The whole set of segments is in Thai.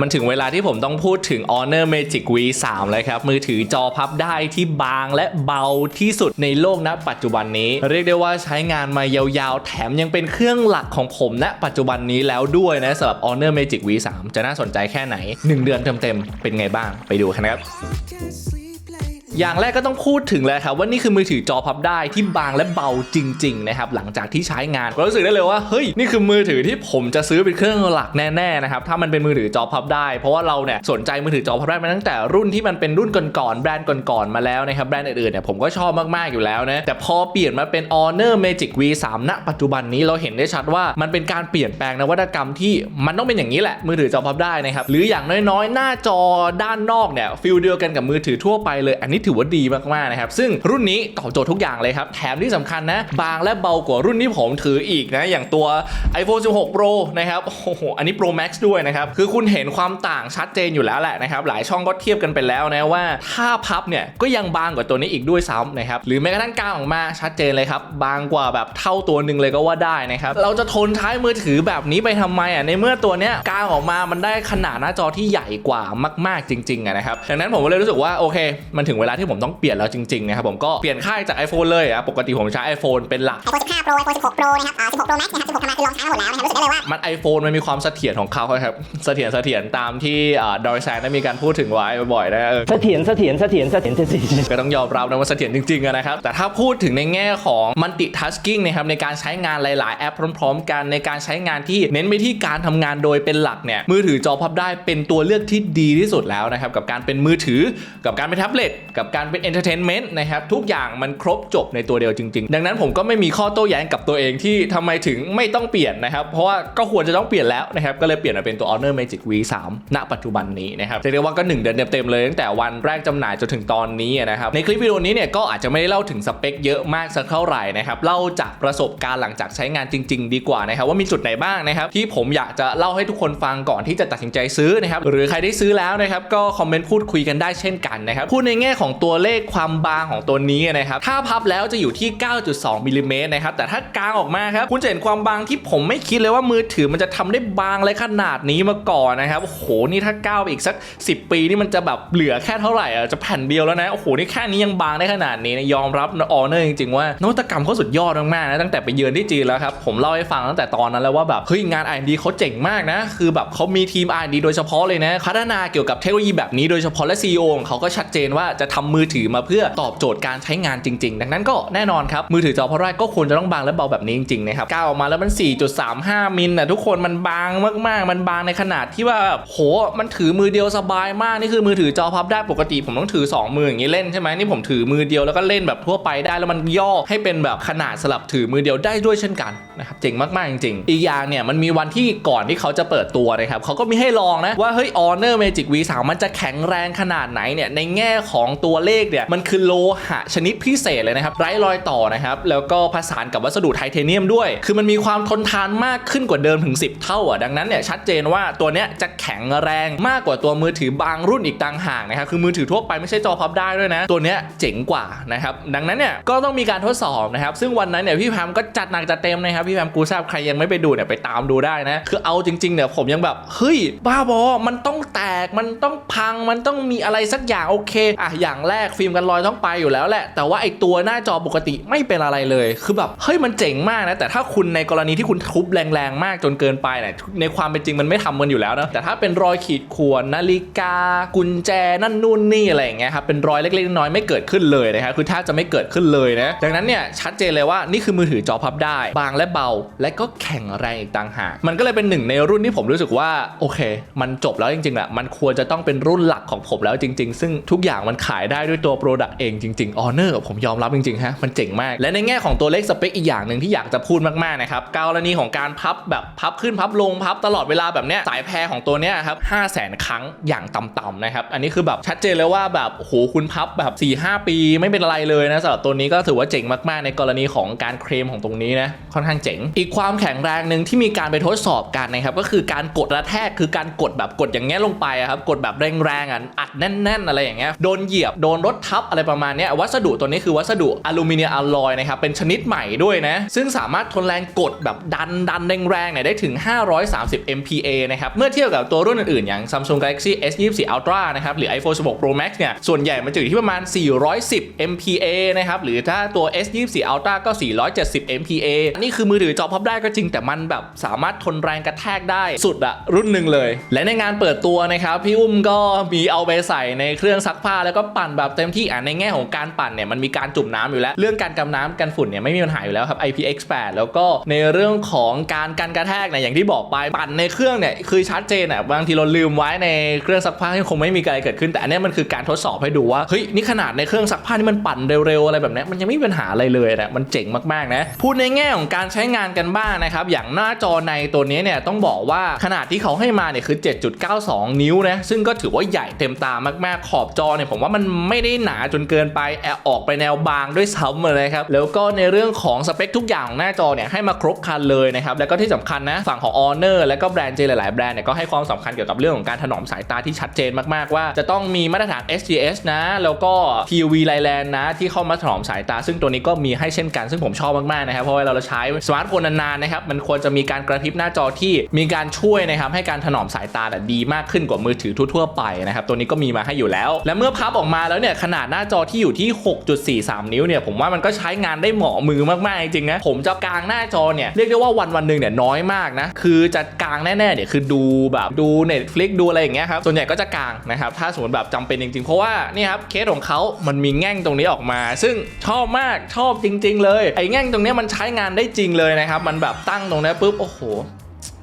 มันถึงเวลาที่ผมต้องพูดถึง Honor Magic V 3เลยครับ มือถือจอพับได้ที่บางและเบาที่สุดในโลกณปัจจุบันนี้ เรียกได้ว่าใช้งานมายาวๆ แถมยังเป็นเครื่องหลักของผมณปัจจุบันนี้แล้วด้วยนะสำหรับ Honor Magic V 3จะน่าสนใจแค่ไหน 1 เดือนเต็มๆ เป็นไงบ้างไปดูกันครับ อย่างแรกก็ต้องพูดถึงเลยครับว่านี่คือมือถือจอพับได้ที่บางและเบาจริง ๆ นะครับ หลังจากที่ใช้งานก็รู้สึกได้เลยว่าเฮ้ยนี่คือมือถือที่ผมจะซื้อเป็นเครื่องหลักแน่ๆนะครับถ้ามันเป็นมือถือจอพับได้ เพราะว่าเราเนี่ยสนใจมือถือจอพับได้มาตั้งแต่รุ่นที่มันเป็นรุ่นก่อนๆแบรนด์ก่อนๆมาแล้วนะครับแบรนด์อื่นๆเนี่ยผมก็ชอบมากๆอยู่แล้วนะแต่พอเปลี่ยนมาเป็น Honor Magic V3 ณปัจจุบันนี้เราเห็นได้ชัดว่ามันเป็นการเปลี่ยนแปลงนวัตกรรมที่มันต้องเป็นอย่างนี้แหละมือถือจอพับได้นะครับหรืออย่างน้อยๆ หน้าจอด้านนอกเนี่ยฟิลเดียวกันกับมือถือทั่วไปเลยอันนี้ถือว่าดีมากๆนะครับ ซึ่งรุ่นนี้ตอบโจทย์ทุกอย่างเลยครับ แถมที่สำคัญนะ บางและเบากว่ารุ่นที่ผมถืออีกนะ อย่างตัว iPhone 16 Pro นะครับ โอ้โห อันนี้ Pro Max ด้วยนะครับ คือคุณเห็นความต่างชัดเจนอยู่แล้วแหละนะครับ หลายช่องก็เทียบกันไปแล้วนะว่า ถ้าพับเนี่ยก็ยังบางกว่าตัวนี้อีกด้วยซ้ำนะครับ หรือแม้กระทั่งกลางออกมาชัดเจนเลยครับ บางกว่าแบบเท่าตัวหนึ่งเลยก็ว่าได้นะครับ เราจะทนใช้มือถือแบบนี้ไปทำไมอะ ในเมื่อตัวเนี้ยกลางออกมา มันได้ขนาดหน้าจอที่ใหญ่กว่ามาก ๆจริงๆอะนะครับ ดังนั้นผมก็เลยรู้สึกว่าโอเค มันถึงเวลาที่ผมต้องเปลี่ยนแล้วจริงๆนะครับผมก็เปลี่ยนค่ายจาก iPhone เลยอะปกติผมใช้ iPhone เป็นหลัก iPhone 15 Pro iPhone 16 Pro นะครับอ่า16 Pro Max นะครับ16ทำมาคือลองใช้มาหมดแล้วนะครับรู้สึกได้เลยว่ามัน iPhone มันมีความเสถียรของเขาครับเสถียรเสถียรตามที่ดอยแซนได้มีการพูดถึงไว้บ่อยๆนะเออเสถียรเสถียรเสถียรเสถียรเสถียรก็ต้องยอมรับนะว่าเสถียรจริงๆอะนะครับแต่ถ้าพูดถึงในแง่ของ multitasking นะครับในการใช้งานหลายๆ แอปพร้อม ๆ กันในการใช้งานที่เน้นไปที่การทำงานโดยเป็นหลักเนี่ยมือถือจอพับได้เป็นตัวเลือกที่ดีที่สุดแล้วนะครับกับการเป็นมือถือกับการเป็นแท็บเล็ตกับการเป็น entertainment นต์นะครับ ทุกอย่างมันครบจบในตัวเดียวจริง ๆ ดังนั้นผมก็ไม่มีข้อโต้แย้งกับตัวเองที่ทำไมถึงไม่ต้องเปลี่ยนนะครับ เพราะว่าก็ควรจะต้องเปลี่ยนแล้วนะครับ ก็เลยเปลี่ยนมาเป็นตัว Honor Magic V3 ณ ปัจจุบันนี้นะครับเรียกได้ว่าก็ 1 เดือนเต็มๆเลยตั้งแต่วันแรกจำหน่ายจนถึงตอนนี้นะครับในคลิปวิดีโอนี้เนี่ยก็อาจจะไม่ได้เล่าถึงสเปคเยอะมากสักเท่าไหร่นะครับเล่าจากประสบการณ์หลังจากใช้งานจริง ๆ ดีกว่านะครับว่ามีจุดไหนบ้างนะครับที่ผมอยากจะเล่าให้ทุกคนฟังก่อนที่จะตัดสินใจซื้อนะครับหรือใครได้ซื้อแล้วนะครับก็คอมเมนต์พูดคุยกันได้เช่นกันนะครับพูดในแง่ของตัวเลขความบางของตัวนี้นะครับ ถ้าพับแล้วจะอยู่ที่ 9.2มิลลิเมตรนะครับ แต่ถ้ากางออกมาครับ คุณจะเห็นความบางที่ผมไม่คิดเลยว่ามือถือมันจะทำได้บางอะไรขนาดนี้มาก่อนนะครับ โอ้โห นี่ถ้าก้าวไปอีกสัก 10 ปีนี่มันจะแบบเหลือแค่เท่าไหร่อะ จะแผ่นเดียวแล้วนะ โอ้โห นี่แค่นี้ยังบางได้ขนาดนี้นะ ยอมรับออเนอร์จริงๆว่านวัตกรรมเขาสุดยอดมากๆนะ ตั้งแต่ไปเยือนที่จีนแล้วครับ ผมเล่าให้ฟังตั้งแต่ตอนนั้นแล้วว่าแบบเฮ้ยงาน R&D เขาเจ๋งมากนะ คือแบบเขามีทีม R&D โดยเฉพาะเลยนะ พัฒนาเกี่ยวกับเทคโนโลยีแบบนี้โดยเฉพาะและ CEO ของเขาก็ชัดเจนว่าจะทำมือถือมาเพื่อตอบโจทย์การใช้งานจริง ๆ ดังนั้นก็แน่นอนครับ มือถือจอพอแรกก็ควรจะต้องบางและเบาแบบนี้จริงๆนะครับก้าวออกมาแล้วมัน 4.35 มิลนะทุกคนมันบางมากๆ มันบางในขนาดที่ว่าแบบโหมันถือมือเดียวสบายมากนี่คือมือถือจอพับได้ปกติ ผมต้องถือ 2 มืออย่างนี้เล่นใช่ไหมนี่ผมถือมือเดียวแล้วก็เล่นแบบทั่วไปได้แล้วมันย่อให้เป็นแบบขนาดสลับถือมือเดียวได้ด้วยเช่นกันนะครับเจ๋งมากๆจริงๆอีกอย่างเนี่ยมันมีวันที่ก่อนที่เขาจะเปิดตัวนะครับเขาก็มีให้ลองนะว่าเฮ้ย Honor Magic V3 มันจะแข็งแรงขนาดไหนเนี่ยในแง่ของตัวเลขเนี่ยมันคือโลหะชนิดพิเศษเลยนะครับไร้รอยต่อนะครับแล้วก็ผสานกับวัสดุไทเทเนียมด้วย คือมันมีความทนทานมากขึ้นกว่าเดิมถึง 10 เท่าอะดังนั้นเนี่ยชัดเจนว่าตัวเนี้ยจะแข็งแรงมากกว่าตัวมือถือบางรุ่นอีกต่างหากนะครับคือมือถือทั่วไปไม่ใช่จอพับได้ด้วยนะ ตัวเนี้ยเจ๋งกว่านะครับดังนั้นเนี่ยก็ต้องมีการทดสอบนะครับซึ่งวันนั้นเนี่ยพี่แพมก็จัดหนักจัดเต็มนะครับพี่แพมกูทราบใครยังไม่ไปดูเนี่ยไปตามดูได้นะคือเอาจริงๆเนี่ยผมยังแบบเฮ้ยบ้าบอมันต้องแตกมันต้องพังมันต้องมีอะไรสักอย่างโอเคอะอย่างแรกฟิล์มกันรอยต้องไปอยู่แล้วแหละ แต่ว่าไอตัวหน้าจอปกติไม่เป็นอะไรเลย คือแบบเฮ้ยมันเจ๋งมากนะ แต่ถ้าคุณในกรณีที่คุณทุบแรงๆมากจนเกินไปเนี่ยในความเป็นจริงมันไม่ทำกันอยู่แล้วนะ แต่ถ้าเป็นรอยขีดข่วนนาฬิกา กุญแจนั่นนู่นนี่อะไรอย่างเงี้ยครับ เป็นรอยเล็กๆน้อยๆไม่เกิดขึ้นเลยนะครับคือถ้าจะไม่เกิดขึ้นเลยนะ ดังนั้นเนี่ยชัดเจนเลยว่านี่คือมือถือจอพับได้ บางและเบา และก็แข็งแรงอีกต่างหาก มันก็เลยเป็นหนึ่งในรุ่นที่ผมรู้สึกว่าโอเค มันจบแล้วจริงๆแหละมันควรจะต้องเป็นรุ่นหลักของผมแล้วจริง ๆ ซึ่งทุกอย่างมันขายได้ด้วยตัวโปรดักต์เองจริงๆ Honor ผมยอมรับจริงๆฮะมันเจ๋งมาก และในแง่ของตัวเลขสเปคอีกอย่างหนึ่งที่อยากจะพูดมากๆนะครับกรณีของการพับแบบพับขึ้นพับลงพับตลอดเวลาแบบเนี้ยสายแพรของตัวเนี้ยครับ5 0 0 0 0 0ครั้งอย่างต่ำๆนะครับอันนี้คือแบบชัดเจนเลยว่าแบบโหคุณพับแบบ4-5 ปีไม่เป็นอะไรเลยนะสำหรับตัวนี้ก็ถือว่าเจ๋งมากๆ ในกรณีของการเคลมของตรงนี้นะค่อนข้างเจ๋ง อีกความแข็งแรงหนึ่งที่มีการไปทดสอบกันนะครับก็คือการกดกระแทกคือการกดแบบกดอย่างเงี้ยลงไปครับกดแบบแรงๆอะอัดแน่น ๆ อะไรอย่างเงี้ยโดนเหยียบแบบโดนรถทับอะไรประมาณนี้วัสดุตัวนี้คือวัสดุอลูมิเนียมอลลอยนะครับเป็นชนิดใหม่ด้วยนะ ซึ่งสามารถทนแรงกดแบบดันดันแรงๆเนี่ยได้ถึง 530 MPa นะครับเมื่อเทียบกับตัวรุ่นอื่นๆ อย่าง Samsung Galaxy S24 Ultra นะครับหรือ iPhone 16 Pro Max เนี่ยส่วนใหญ่มันจะอยู่ที่ประมาณ 410 MPa นะครับหรือถ้าตัว S24 Ultra ก็ 470 MPa นี่คือมือถือจอพับได้ก็จริงแต่มันแบบสามารถทนแรงกระแทกได้สุดอะรุ่นหนึ่งเลย และในงานเปิดตัวนะครับพี่อุ้มก็มีเอาไปใส่ในเครื่องซักผ้าแล้วก็ปัั่นแบบเต็มที่อะในแง่ของการปั่นเนี่ยมันมีการจุ่มน้ำอยู่แล้ว เรื่องการกำน้ำกันฝุ่นเนี่ยไม่มีปัญหาอยู่แล้วครับ IPX8 แล้วก็ในเรื่องของการกันกระแทกเนี่ยอย่างที่บอกไปปั่นในเครื่องเนี่ยคือชัดเจนอะบางทีเราลืมไว้ในเครื่องซักผ้าที่คงไม่มีอะไรเกิดขึ้น แต่อันนี้มันคือการทดสอบให้ดูว่าเฮ้ยนี่ขนาดในเครื่องซักผ้าที่มันปั่นเร็วๆอะไรแบบนี้มันยังไม่มีปัญหาอะไรเลยนะมันเจ๋งมากๆนะพูดในแง่ของการใช้งานกันบ้างนะครับอย่างหน้าจอในตัวนี้เนี่ยต้องบอกว่าขนาดที่เขาให้มาเนี่ยคือ 7.92 นิ้วนะซึ่งก็ถือว่าใหญ่เต็มตามากๆขอบจอเนี่ยผมว่ามันไม่ได้หนาจนเกินไปแอบออกไปแนวบางด้วยซ้ำเลยครับแล้วก็ในเรื่องของสเปคทุกอย่างของหน้าจอเนี่ยให้มาครบครันเลยนะครับแล้วก็ที่สำคัญนะฝั่งของ Honor แล้วก็แบรนด์เจหลายๆแบรนด์เนี่ยก็ให้ความสำคัญเกี่ยวกับเรื่องของการถนอมสายตาที่ชัดเจนมากๆว่า จะต้องมีมาตรฐาน SGS นะ แล้วก็ PUV l i l a n นะ ที่เข้ามาถนอมสายตา ซึ่งตัวนี้ก็มีให้เช่นกันซึ่งผมชอบมากๆนะครับเพราะว่าเราใช้สมาร์ทโฟนนานๆนะครับมันควรจะมีการกระพริบหน้าจอที่มีการช่วยนะครับให้การถนอมสายตาดีมากขึ้นกว่ามือถือทั่วๆไปนะครับตัวนี้ก็มีมาให้อยู่แล้ว และเมื่อพับออกมาแล้วเนี่ยขนาดหน้าจอที่อยู่ที่ 6.43 นิ้วเนี่ยผมว่ามันก็ใช้งานได้เหมาะมือมากๆจริงนะผมจะกางหน้าจอเนี่ยเรียกได้ว่าวันวันหนึ่งเนี่ยน้อยมากนะคือจะกางแน่ๆเนี่ยคือดูแบบดู Netflix ดูอะไรอย่างเงี้ยครับส่วนใหญ่ก็จะกางนะครับถ้าสมมติแบบจำเป็นจริงๆ เพราะว่านี่ครับเคสของเขามันมีแง่งตรงนี้ออกมา ซึ่งชอบมากชอบจริง ๆ เลยไอ้แง่งตรงเนี้ยมันใช้งานได้จริงเลยนะครับมันแบบตั้งตรงนี้ปุ๊บโอ้โห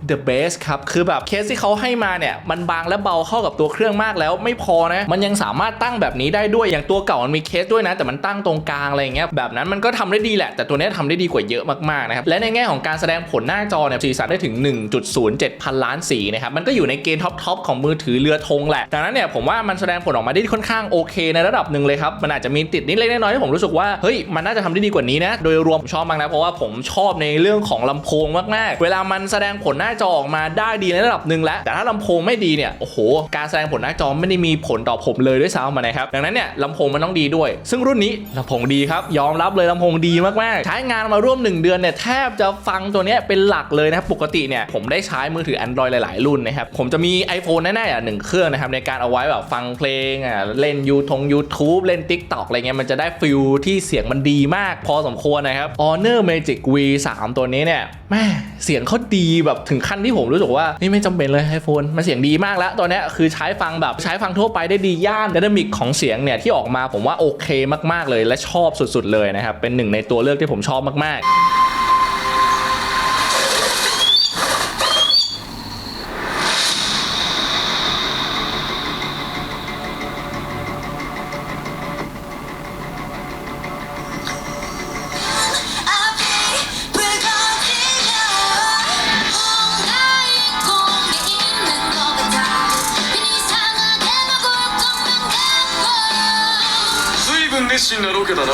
The best ครับ คือแบบเคสที่เขาให้มาเนี่ย มันบางและเบาเข้ากับตัวเครื่องมากแล้วไม่พอนะ มันยังสามารถตั้งแบบนี้ได้ด้วยอย่างตัวเก่ามันมีเคสด้วยนะ แต่มันตั้งตรงกลางอะไรอย่างเงี้ยแบบนั้นมันก็ทำได้ดีแหละ แต่ตัวนี้ยทำได้ดีกว่าเยอะมากๆนะครับและในแง่ของการแสดงผลหน้าจอเนี่ยสีสันได้ถึง 1.07 พันล้านสีนะครับมันก็อยู่ในเกณฑ์ท็อปๆของมือถือเรือธงแหละดังนั้นเนี่ยผมว่ามันแสดงผลออกมาได้ค่อนข้างโอเค ในระดับหนึ่งเลยครับมันอาจจะมีติดนิดเล็กน้อยที่ผมรู้สึกว่าเฮ้ยมันน่าจะทำได้ดีกว่านี้นะโดยรวมผมชอบมากนะเพราะว่าผมชอบในเรื่องของลำโพงมากๆ เวลามันแสดงผลหน้าจอออกมาได้ดีในระดับหนึ่งแล้ว แต่ถ้าลำโพงไม่ดีเนี่ยโอ้โหการแสดงผลหน้าจอไม่ได้มีผลต่อผมเลยด้วยซ้ำนะครับดังนั้นเนี่ยลำโพงมันต้องดีด้วย ซึ่งรุ่นนี้ลำโพงดีครับยอมรับเลยลำโพงดีมากๆใช้งานมาร่วม 1 เดือนเนี่ยแทบจะฟังตัวนี้เป็นหลักเลยนะครับปกติเนี่ยผมได้ใช้มือถือ Android หลาย ๆ รุ่นนะครับผมจะมี iPhone แน่ๆอะหนึ่งเครื่องนะครับในการเอาไว้แบบฟังเพลงอะเล่นยูทง YouTube เล่น TikTok อะไรเงี้ยมันจะได้ฟิลที่เสียงมันดีมาก พอสมควรนะครับ Honor Magic V3 ตัวนี้เนี่ยแม่เสียงเขาดีแบบถึงขั้นที่ผมรู้สึกว่านี่ไม่จำเป็นเลยไอโฟนมันเสียงดีมากแล้วตอนนี้คือใช้ฟังแบบใช้ฟังทั่วไปได้ดีย่านดินามิกของเสียงเนี่ยที่ออกมาผมว่าโอเคมากๆเลยและชอบสุดๆเลยนะครับเป็นหนึ่งในตัวเลือกที่ผมชอบมากๆ 熱心なロケだな。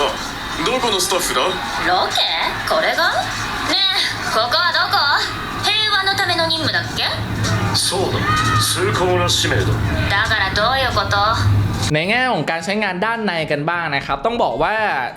どこのスタッフだ？ロケ？これが？ねえここはどこ？平和のための任務だっけ？そうだ。崇高な使命だ。だからどういうこと？ ในแง่ของการใช้งานด้านในกันบ้างนะครับ ต้องบอกว่า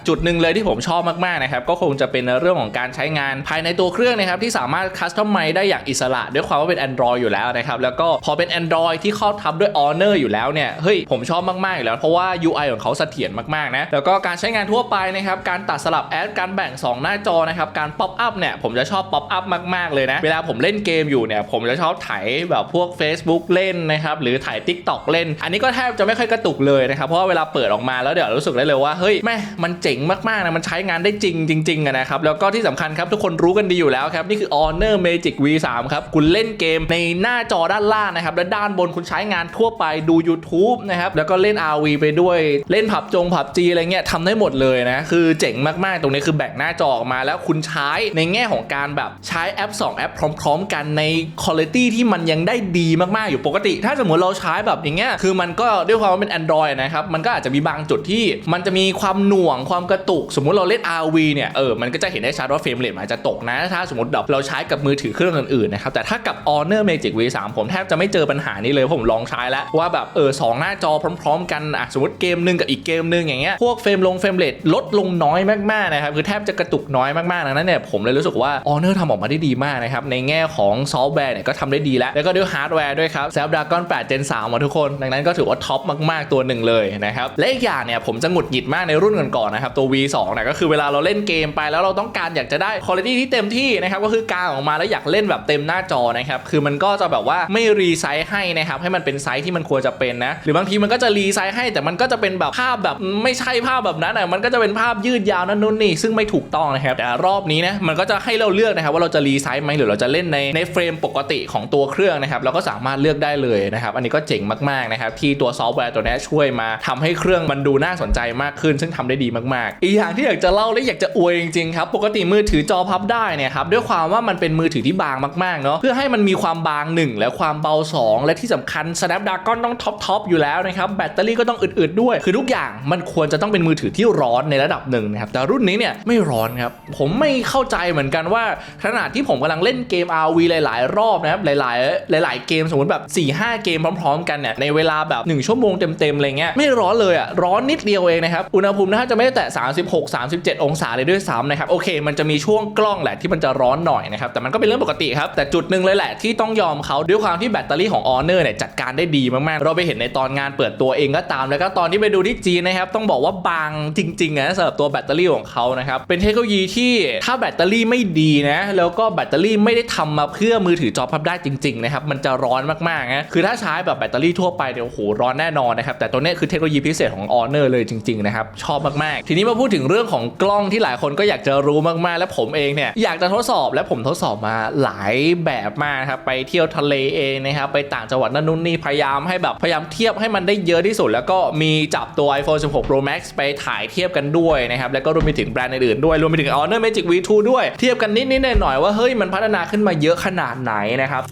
จุดหนึ่งเลยที่ผมชอบมากๆนะครับก็คงจะเป็นเรื่องของการใช้งานภายในตัวเครื่องนะครับที่สามารถคัสตอมไมได้อย่างอิสระ ด้วยความว่าเป็น Android อยู่แล้วนะครับแล้วก็พอเป็น Android ที่ครอบทับด้วย Honor อยู่แล้วเนี่ยเฮ้ยผมชอบมากๆอยู่แล้ว เพราะว่า UI ของเขาเสถียรมากๆนะแล้วก็การใช้งานทั่วไปนะครับการตัดสลับแอดการแบ่ง 2 หน้าจอนะครับการป๊อปอัพเนี่ยผมจะชอบป๊อปอัพมากๆเลยนะเวลาผมเล่นเกมอยู่เนี่ยผมจะชอบถ่ายแบบพวก Facebook เล่นนะครับหรือถ่าย TikTok เล่น อันนี้ก็แทบจะไม่ค่อยกระตุกเลยนะครับเพราะว่าเวลาเปิดออกมาแล้วเดี๋ยวรู้สึกได้เลยว่าเฮ้ยแม่มันเจ๋งมากๆนะมันใช้งานได้จริงจริงๆอะนะครับแล้วก็ที่สำคัญครับทุกคนรู้กันดีอยู่แล้วครับนี่คือ Honor Magic V3 ครับคุณเล่นเกมในหน้าจอด้านล่างนะครับและด้านบนคุณใช้งานทั่วไปดู YouTube นะครับแล้วก็เล่น RV ไปด้วยเล่นผับจงผับจีอะไรเงี้ยทำได้หมดเลยนะคือเจ๋งมากๆ ตรงนี้คือแบ่งหน้าจอออกมาแล้วคุณใช้ในแง่ของการแบบใช้แอป 2 แอปพร้อม ๆ กันในคุณภาพที่มันยังยังได้ดีมากๆอยู่ปกติ ถ้าสมมติเราใช้แบบอย่างเงี้ยคือมันก็ด้วยความว่าเป็น Android นะครับ มันก็อาจจะมีบางจุดที่มันจะมีความหน่วงความกระตุก สมมุติเราเล่น RV เนี่ยเออมันก็จะเห็นได้ชัดว่าเฟรมเรทมันอาจจะตกนะถ้าสมมติแบบเราใช้กับมือถือเครื่องอื่นๆนะครับแต่ถ้ากับ Honor Magic V3 ผมแทบจะไม่เจอปัญหานี้เลยผมลองใช้แล้วว่าแบบเออสองหน้าจอพร้อม ๆ กันอะสมมติเกมหนึ่งกับอีกเกมหนึ่งอย่างเงี้ยพวกเฟรมลงเฟรมเรทลดลงน้อยมากๆนะครับคือแทบจะกระตุกน้อยมากๆนั้นเนี่ยผมเลยรู้สึกว่า Honor ทำออกมาได้ดีมากนะครับในแง่ของซอฟต์แวร์เนี่ยก็ทำได้ดีแล้วแล้วก็ด้วยฮาร์ดแวร์ด้วยครับ Snapdragon 8 Gen 3มาทุกคน ดังนั้นก็ถือว่าท็อปมากๆตัวหนึ่งเลยนะครับและอีกอย่างเนี่ยผมจะหงุดหงิดมากในรุ่นก่อนๆนะครับตัว V2 นี่ยก็คือเวลาเราเล่นเกมไปแล้วเราต้องการอยากจะได้คุณภาพที่เต็มที่นะครับก็คือกลางออกมาแล้วอยากเล่นแบบเต็มหน้าจอนะครับคือมันก็จะแบบว่าไม่รีไซส์ให้นะครับให้มันเป็นไซส์ที่มันควรจะเป็นนะหรือบางทีมันก็จะรีไซส์ให้แต่มันก็จะเป็นแบบภาพแบบไม่ใช่ภาพแบบนั้นอะมันก็จะเป็นภาพยืดยาวนั่นนู่นนี่ซึ่งไม่ถูกต้องนะครับแต่รอบนี้นะมันก็จะให้เราเลือกนะครับว่าเราจะรีไซส์ไหมหรือเราจะเล่นในในเฟรมปกติของตัวเครื่องนะครับเราก็สามารถเลือกได้เลยนะครับอันนี้ก็เจ๋งมากๆนะครับที่ตัวซอฟต์แวร์ตัวนี้ช่วยมาทำให้เครื่องมันดูน่าสนใจมากขึ้น ซึ่งทำได้ดีมากๆ อีกอย่างที่อยากจะเล่าและอยากจะอวยจริงๆครับ ปกติมือถือจอพับได้เนี่ยครับด้วยความว่ามันเป็นมือถือที่บางมากๆเนาะเพื่อให้มันมีความบางหนึ่งและความเบาสองและที่สำคัญ Snapdragon ต้องท็อปทอปอยู่แล้วนะครับแบตเตอรี่ก็ต้องอึดๆด้วย คือทุกอย่างมันควรจะต้องเป็นมือถือที่ร้อนในระดับหนึ่งนะครับแต่รุ่นนี้เนี่ยไม่ร้อนครับผมไม่เข้าใจเหมือนกันว่าขณะที่ผมกำลังเล่นเกม RV หลาย ๆ รอบนะครับหลาย ๆ หลาย ๆ เกมสมมติแบบ4ี่ห้าเกมพร้อม ๆ กันเนี่ยในเวลาแบบ 1 ชั่วโมงเต็มอะไรเงี้ยไม่ร้อนเลยอะร้อนนิดเดียวเองนะครับอุณหภูมิน่าจะไม่ได้แตะ 36 37 องศาเลยด้วยซ้ำนะครับโอเคมันจะมีช่วงกล้องแหละที่มันจะร้อนหน่อยนะครับแต่มันก็เป็นเรื่องปกติครับแต่จุดหนึ่งเลยแหละที่ต้องยอมเขาด้วยความที่แบตเตอรี่ของ Honor เนี่ยจัดการได้ดีมากๆ เราไปเห็นในตอนงานเปิดตัวเองก็ตาม แล้วก็ตอนที่ไปดูที่จีนนะครับต้องบอกว่าบางจริงๆนะสำหรับตัวแบตเตอรี่ของเขานะครับเป็นเทคโนโลยีที่ถ้าแบตเตอรี่ไม่ดีนะแล้วก็แบตเตอรี่ไม่ได้ทำมาเพื่อมือถือจอพับได้จริงๆนะครับมันจะร้อนมากๆนะคือถ้าใช้แบบแบตเตอรี่ทั่วไปเนี่ยโอ้โหร้อนแน่นอนนะครับแต่ตัวนี้คือเทคโนโลยีพิเศษของ Honor เลยจริงๆนะครับชอบมากๆ ทีนี้มาพูดถึงเรื่องของกล้องที่หลายคนก็อยากจะรู้มากๆ และผมเองเนี่ยอยากจะทดสอบและผมทดสอบมาหลายแบบมากครับไปเที่ยวทะเลเองนะครับไปต่างจังหวัดนั่นนู่นนี่พยายามให้แบบพยายามเทียบให้มันได้เยอะที่สุด แล้วก็มีจับตัว iPhone 16 Pro Max ไปถ่ายเทียบกันด้วยนะครับแล้วก็รวมไปถึงแบรนด์อื่นๆด้วยรวมไปถึง Honor Magic V2 ด้วยเทียบกันนิดๆหน่อยๆว่าเฮ้ยมันพัฒนาขึ้นมาเยอะขนาดไหนนะครับ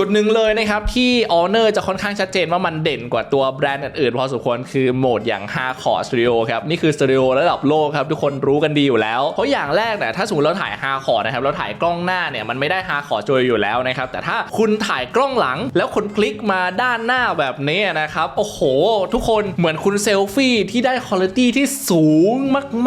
จุดหนึ่งเลยนะครับ ที่ Honor จะค่อนข้างชัดเจนว่ามันเด่นกว่าตัวแบรนด์อื่นๆพอสมควรคือโหมดอย่าง5 Core Studio ครับ นี่คือสตูดิโอระดับโลกครับ ทุกคนรู้กันดีอยู่แล้ว เพราะอย่างแรกเนี่ยถ้าสมมติเราถ่าย5 Core นะครับเราถ่ายกล้องหน้าเนี่ยมันไม่ได้5 Core Studio อยู่แล้วนะครับ แต่ถ้าคุณถ่ายกล้องหลัง แล้วคุณพลิกมาด้านหน้าแบบนี้นะครับโอ้โห ทุกคนเหมือนคุณเซลฟี่ที่ได้คุณภาพที่สูง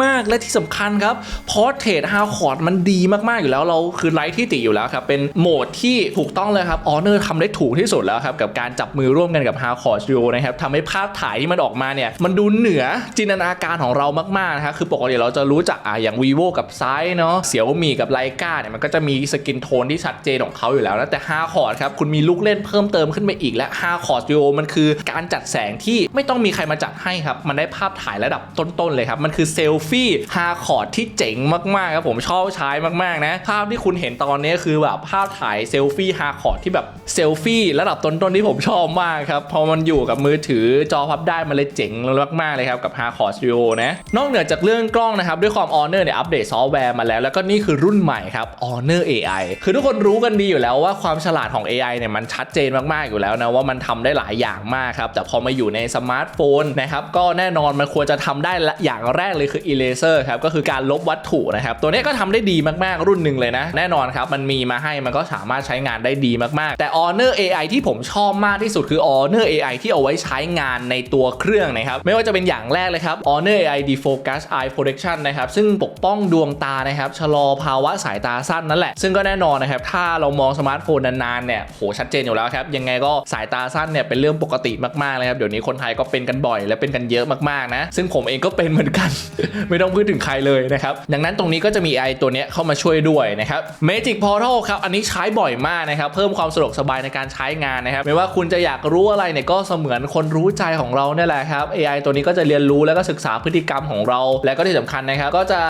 มาก ๆ และที่สำคัญครับพอเทรด5 Core มันดีมากๆอยู่แล้วเราคือไร้ที่ติอยู่แล้วครับเป็นโหมดที่ถูกต้องเลยครับอ Honor ทำได้ถูกที่สุดแล้วครับกับการจับมือร่วมกันกับ h a r c o r Studio นะครับทำให้ภาพถ่ายที่มันออกมาเนี่ยมันดูเหนือจินตนาการของเรามากๆนะครับคือปกติเราจะรู้จักอะอย่าง vivo กับไซเนาะเสี่ยวมีกับไลกาเนี่ยมันก็จะมีสกินโทนที่ชัดเจนของเขาอยู่แล้วนะแต่ h a r c o r ครับคุณมีลูกเล่นเพิ่มเติมขึ้นไปอีกและ h a r c o r Studio มันคือการจัดแสงที่ไม่ต้องมีใครมาจัดให้ครับ มันได้ภาพถ่ายระดับต้นๆเลยครับ มันคือเซลฟี่ h a r c o r ที่เจ๋งมากๆครับผมชอบใช้มากๆนะ ภาพที่คุณเห็นตอนนี้คือแบบภาพถ่ายเซลฟี่ h a r c o r ที่แบบเซลฟี่ระดับต้นๆที่ผมชอบมากครับ พอมันอยู่กับมือถือจอพับได้มันเลยเจ๋งมากๆเลยครับ กับ h a r c o r Studio นะ นอกเหนือจากเรื่องกล้องนะครับ ด้วยความ Honor เนี่ยอัปเดตซอฟต์แวร์มาแล้ว แล้วก็นี่คือรุ่นใหม่ครับ Honor AI คือทุกคนรู้กันดีอยู่แล้วว่าความฉลาดของ AI เนี่ยมันชัดเจนมากๆอยู่แล้วนะ ว่ามันทำได้หลายอย่างมากครับ แต่พอมาอยู่ในสมาร์ทโฟนนะครับก็แน่นอนมันควรจะทำได้ละอย่างแรกเลยคือ Eraser ครับก็คือการลบวัตถุนะครับตัวนี้ก็ทำได้ดีมากๆรุ่นหนึ่งเลยนะ แน่นอนครับมันมีมาให้มันก็สามารถใช้งานได้ดีมากๆแต่ Honor AI ที่ผมชอบมากที่สุดคือ Honor AI ที่เอาไว้ใช้งานในตัวเครื่องนะครับ ไม่ว่าจะเป็นอย่างแรกเลยครับ Honor AI Defocus Eye Protection นะครับ ซึ่งปกป้องดวงตานะครับ ชะลอภาวะสายตาสั้นนั่นแหละ ซึ่งก็แน่นอนนะครับ ถ้าเรามองสมาร์ทโฟนนานๆ เนี่ย โห ชัดเจนอยู่แล้วครับ ยังไงก็สายตาสั้นเนี่ยเป็นเรื่องปกติมากๆเลยครับ เดี๋ยวนี้คนไทยก็เป็นกันบ่อยและเป็นกันเยอะมากๆนะ ซึ่งผมเองก็เป็นเหมือนกัน ไม่ต้องพูดถึงใครเลยนะครับ ดังนั้นตรงนี้ก็จะมี AI ตัวเนี้ยเข้ามาช่วยด้วยนะครับ Magic Portal ครับ อันนี้ใช้บ่อยมากนะครับ เพิ่มความสะดวกะดวกสบายในการใช้งานนะครับไม่ว่าคุณจะอยากรู้อะไรเนี่ยก็เสมือนคนรู้ใจของเราเนี่ยแหละครับ AI ตัวนี้ก็จะเรียนรู้แล้วก็ศึกษาพฤติกรรมของเรา และก็ที่สำคัญนะครับ ก็จะ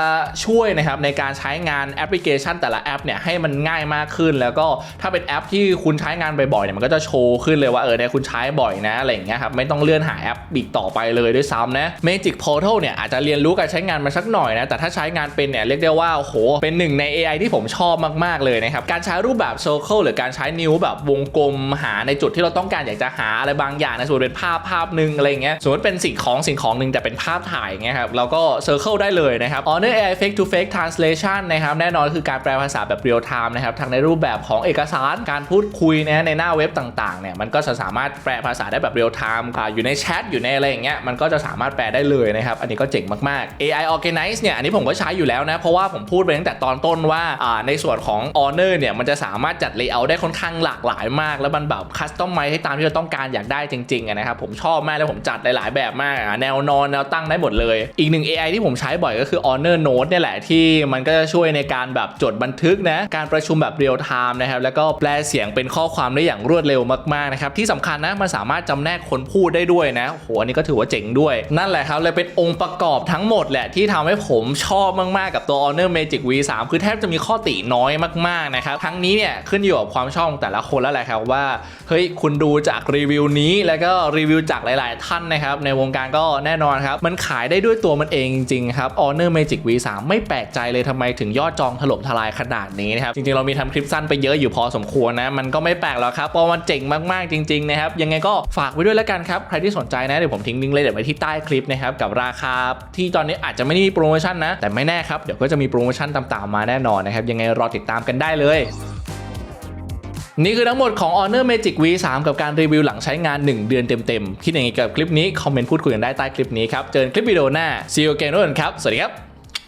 ช่วยนะครับในการใช้งานแอปพลิเคชันแต่ละแอปเนี่ยให้มันง่ายมากขึ้น แล้วก็ถ้าเป็นแอปที่คุณใช้งานบ่อยๆเนี่ยมันก็จะโชว์ขึ้นเลยว่าเออเนี่ยคุณใช้บ่อยนะอะไรอย่างเงี้ยครับไม่ต้องเลื่อนหาแอปอีกต่อไปเลยด้วยซ้ำนะ Magic Portal เนี่ยอาจจะเรียนรู้การใช้งานมาสักหน่อยนะแต่ถ้าใช้งานเป็นเนี่ยเรียกได้ว่าโอ้โหเป็นหนึ่งใน AI ที่ผมชอบมากๆเลยนะครับการใช้รูปแบบ Circle หรือการใช้นิ้วแบบวงกลมหาในจุดที่เราต้องการอยากจะหาอะไรบางอย่างนะสมมติเป็นภาพภาพหนึ่งอะไรเงี้ยสมมติเป็นสิ่งของสิ่งของหนึ่งแต่เป็นภาพถ่ายเงี้ยครับเราก็ Circle ได้เลยนะครับ Honor AI Fake to Fake Translation นะครับแน่นอนคือการแปลภาษาแบบเรียลไทม์นะครับทั้งในรูปแบบของเอกสารการพูดคุยนะในหน้าเว็บต่างๆเนี่ยมันก็จะสามารถแปลภาษาได้แบบเรียลไทม์ค่ะอยู่ในแชทอยู่ในอะไรอย่างเงี้ยมันก็จะสามารถแปลได้เลยนะครับอันนี้ก็เจ๋งมากๆ AI Organize เนี่ยอันนี้ผมก็ใช้อยู่แล้วนะเพราะว่าผมพูดไปตั้งแต่ตอนต้นว่าอ่าในส่วนของ Honor เนี่ยมันจะสามารถจัด layout ได้ค่อนข้างหลากหลายมากแล้วมันแบบคัสตอมไมให้ตามที่เราต้องการอยากได้จริงๆนะครับผมชอบมากแล้วผมจัดหลาย ๆ แบบมากอะแนวนอนแนวตั้งได้หมดเลย อีกหนึ่ง AI ที่ผมใช้บ่อยก็คือ Honor Note เนี่ยแหละที่มันก็จะช่วยในการแบบจดบันทึกนะการประชุมแบบเรียลไทม์นะครับแล้วก็แปลเสียงเป็นข้อความได้อย่างรวดเร็วมากๆนะครับที่สำคัญนะมันสามารถจำแนกคนพูดได้ด้วยนะโหอันนี้ก็ถือว่าเจ๋งด้วย นั่นแหละครับเลยเป็นองค์ประกอบทั้งหมดแหละที่ทำให้ผมชอบมากๆกับตัว Honor Magic V3 คือแทบจะมีข้อติน้อยมากๆนะครับทั้งนี้เนี่ยขึ้นอยู่กับความชอบของแต่ละคนแล้วแหละครับว่าเฮ้ยคุณดูจากรีวิวนี้แล้วก็รีวิวจากหลาย ๆ ท่านนะครับ ในวงการก็แน่นอนครับ มันขายได้ด้วยตัวมันเองจริง ๆ ครับ Honor Magic V3 ไม่แปลกใจเลยทำไมถึงยอดจองถล่มทลายขนาดนี้นะครับ จริง ๆ เรามีทำคลิปสั้นไปเยอะอยู่พอสมควรนะ มันก็ไม่แปลกหรอกครับเพราะมันเจ๋งมาก ๆ จริง ๆ นะครับ ยังไงก็ฝากไว้ด้วยแล้วกันครับ ใครที่สนใจนะเดี๋ยวผมทิ้งลิงก์เลยเดี๋ยวไว้ที่ใต้คลิปนะครับกับราคาที่ตอนนี้อาจจะไม่ได้มีโปรโมชั่นนะแต่ไม่แน่ครับเดี๋ยวก็จะมีโปรโมชั่นต่างๆมาแน่นอนนะครับยังไงรอติดตามกันได้เลย นี่คือทั้งหมดของ Honor Magic V3 กับการรีวิวหลังใช้งาน 1 เดือนเต็มๆ คิดยังไงกับคลิปนี้ คอมเมนต์พูดคุยกันได้ใต้คลิปนี้ครับ เจอกันคลิปวิดีโอหน้า See you again ทุกคนครับ สวัสดีครับ